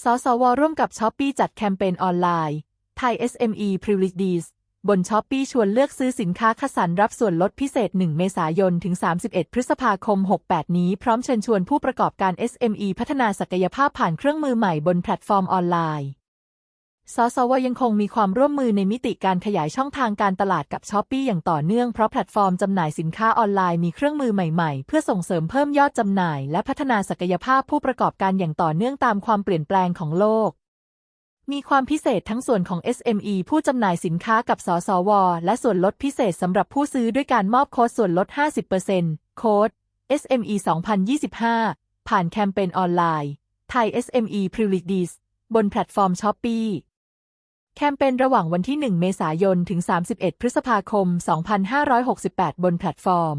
สสว ร่วมกับช้อปปี้จัดแคมเปญออนไลน์ไทย SME Privileges บนช้อปปี้ชวนเลือกซื้อสินค้าคัสรรรับส่วนลดพิเศษ 1 เมษายน ถึง 31 พฤษภาคม 68 นี้ พร้อมเชิญชวนผู้ประกอบการ SME พัฒนาศักยภาพผ่านเครื่องมือใหม่บนแพลตฟอร์มออนไลน์ สสวยังคงมีความร่วมมือในมิติการขยายช่องทางการตลาดกับช้อปปีอย่างต่อเนื่องเพราะแพลตฟอร์มจำหน่ายสินค้าออนไลน์มีเครื่องมือใหม่ๆ เพื่อส่งเสริมเพิ่มยอดจำหน่าย และพัฒนาศักยภาพผู้ประกอบการอย่างต่อเนื่องตามความเปลี่ยนแปลงของโลก มีความพิเศษทั้งส่วนของ SME ผู้จำหน่ายสินค้ากับสสว และส่วนลดพิเศษสำหรับผู้ซื้อด้วยการมอบโค้ดส่วนลด 50%โค้ด SME 2025 ผ่านแคมเปญออนไลน์ไทย SME Privileges บนแพลตฟอร์ม Shopee แคมเปญระหว่างวันที่ 1 เมษายน ถึง 31 พฤษภาคม 2568 บนแพลตฟอร์ม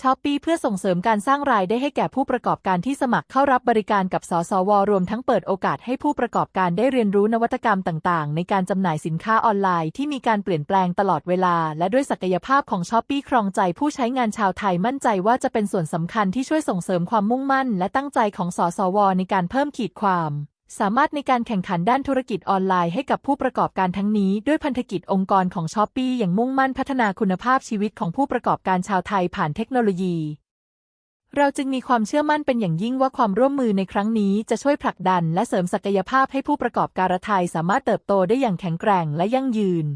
ช้อปปีเพื่อส่งเสริมการสร้างรายได้ให้แก่ผู้ประกอบการที่สมัครเข้ารับบริการกับสสว รวมทั้งเปิดโอกาสให้ผู้ประกอบการได้เรียนรู้นวัตกรรมต่างๆ ในการจำหน่ายสินค้าออนไลน์ที่มีการเปลี่ยนแปลงตลอดเวลา และด้วยศักยภาพของช้อปปีครองใจผู้ใช้งานชาวไทยมั่นใจว่าจะเป็นส่วนสำคัญที่ช่วยส่งเสริมความมุ่งมั่น และตั้งใจของสสว ในการเพิ่มขีดความ สามารถในการแข่งขันด้านธุรกิจออนไลน์ให้กับผู้ประกอบการทั้งนี้ ด้วยพันธกิจองค์กรของช้อปปีอย่างมุ่งมั่นพัฒนาคุณภาพชีวิตของผู้ประกอบการชาวไทยผ่านเทคโนโลยี เราจึงมีความเชื่อมั่นเป็นอย่างยิ่งว่าความร่วมมือในครั้งนี้จะช่วยผลักดัน และเสริมศักยภาพให้ผู้ประกอบการไทยสามารถเติบโตได้อย่างแข็งแกร่งและยั่งยืน